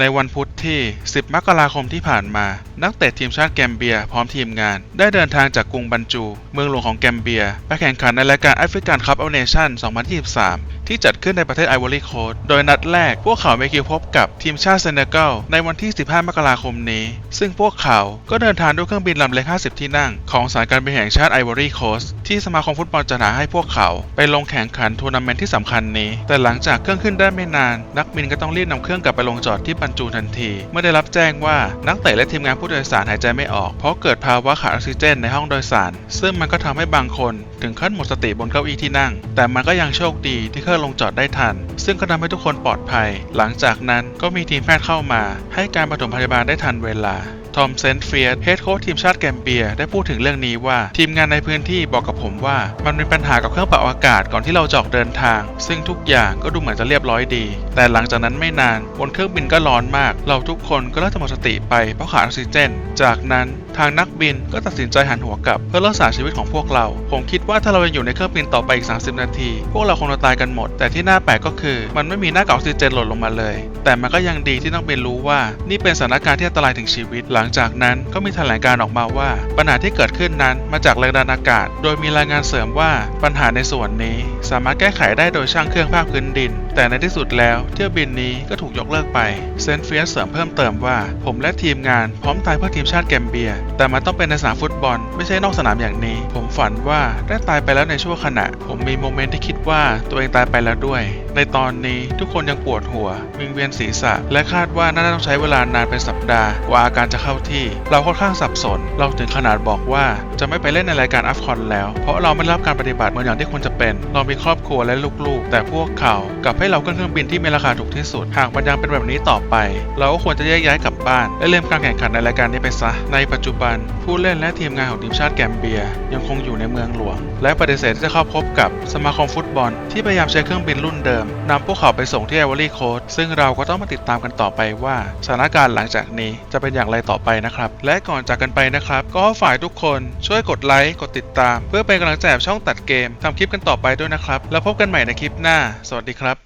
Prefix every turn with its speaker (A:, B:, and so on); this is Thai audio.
A: ในวันพุธที่ 10 มกราคมที่ผ่านมา นักเตะทีมชาติแกมเบียพร้อมทีมงาน ได้เดินทางจากกรุงบันจู เมืองหลวงของแกมเบีย ไปแข่งขันในรายการแอฟริกันคัพเอาเนชั่น 2023 ที่จัดขึ้นในประเทศไอวอรี่โคสต์โดยนัดแรกพวกเขามีคิวพบกับทีมชาติเซเนกัลในวันที่ 15 มกราคมนี้ ซึ่งพวกเขาก็เดินทางด้วยเครื่องบินลำเล็ก 50 ที่นั่ง ของสายการบินแห่งชาติไอวอรี่โคสต์ที่สมาคมฟุตบอลจัดหาให้พวกเขาไปลงแข่งขันทัวร์นาเมนต์ที่สำคัญนี้ แต่หลังจากเครื่องขึ้นได้ไม่นาน นักบินก็ต้องรีบนำเครื่องกลับไปลงจอดที่บันจูทันที เมื่อได้รับแจ้งว่านักเตะและทีมงานผู้โดยสารหายใจไม่ออก เพราะเกิดภาวะขาดออกซิเจนในห้องโดยสาร ซึ่งมันก็ทำให้บางคน ถึงขั้นหมดสติบนเก้าอี้ที่นั่ง แต่มันก็ยังโชคดีที่เครื่องลงจอดได้ทัน ซึ่งก็ทำให้ทุกคนปลอดภัย หลังจากนั้นก็มีทีมแพทย์เข้ามา ให้การปฐมพยาบาลได้ทันเวลา ทอมเซนต์เฟียสเฮดโค้ชทีมชาติแกมเบีย ได้พูดถึงเรื่องนี้ว่าทีมงานในพื้นที่บอกกับผมว่า มันมีปัญหากับเครื่องปรับอากาศก่อนที่เราจะออกเดินทาง ซึ่งทุกอย่างก็ดูเหมือนจะเรียบร้อยดี แต่หลังจากนั้นไม่นานบนเครื่องบินก็ร้อนมาก เราทุกคนก็เริ่มจะหมดสติไปเพราะขาดออกซิเจน จากนั้นทางนักบินก็ตัดสินใจหันหัวกลับเพื่อรักษาชีวิตของพวกเรา ผมคิดว่าถ้าเรายังอยู่ในเครื่องบินต่อไปอีก 30 นาที พวกเราคงจะตายกันหมด แต่ที่น่าแปลกก็คือ มันไม่มีหน้ากากออกซิเจนหล่นลงมาเลย แต่มันก็ยังดีที่นักบินรู้ว่า นี่เป็นสถานการณ์ที่อันตรายถึงชีวิตหลังงจากนั้นก็มีแถลงการออกมาว่า ปัญหาที่เกิดขึ้นนั้นมาจากแรงดันอากาศ โดยมีรายงานเสริมว่าปัญหาในส่วนนี้ สามารถแก้ไขได้โดยช่างเครื่องภาคพื้นดิน แต่ในที่สุดแล้วเที่ยวบินนี้ก็ถูกยกเลิกไป เซนเฟียสเสริมเพิ่มเติมว่า ผมและทีมงานพร้อมตายเพื่อทีมชาติแกมเบีย แต่มันต้องเป็นในสนามฟุตบอล ไม่ใช่นอกสนามอย่างนี้ ผมฝันว่าได้ตายไปแล้วในชั่วขณะ ผมมีโมเมนต์ที่คิดว่าตัวเองตายไปแล้วด้วย ในตอนนี้ทุกคนยังปวดหัววิงเวียนศีรษะ และคาดว่าน่าจะต้องใช้เวลานานเป็นสัปดาห์กว่าอาการจะเข้าที่ เราค่อนข้างสับสน เราถึงขนาดบอกว่าจะไม่ไปเล่นในรายการอัฟคอนแล้ว เพราะเราไม่รับการปฏิบัติเหมือนอย่างที่ควรจะเป็น เรามีครอบครัวและลูกๆ แต่พวกเขากลับให้เราขึ้นเครื่องบินที่มีราคาถูกที่สุด หากมันยังเป็นแบบนี้ต่อไป เราก็ควรจะแยกย้ายกลับบ้าน และเริ่มการแข่งขันในรายการนี้ไปซะ ในปัจจุบัน ผู้เล่นและทีมงานของทีมชาติแกมเบีย ยังคงอยู่ในเมืองหลวง และปฏิเสธที่จะเข้าพบกับสมาคมฟุตบอล ที่พยายามใช้เครื่องบินรุ่นเดิมนำพวกเขาไปส่งที่ไอวอรี่โคสต์ซึ่งเราก็ต้องมาติดตามกันต่อไปว่าสถานการณ์หลังจากนี้จะเป็นอย่างไรต่อไปนะครับและก่อนจากกันไปนะครับ ก็ฝ่ายทุกคนช่วยกดไลค์กดติดตาม เพื่อเป็นกำลังใจช่องตัดเกมทำคลิปกันต่อไปด้วยนะครับ แล้วพบกันใหม่ในคลิปหน้า สวัสดีครับ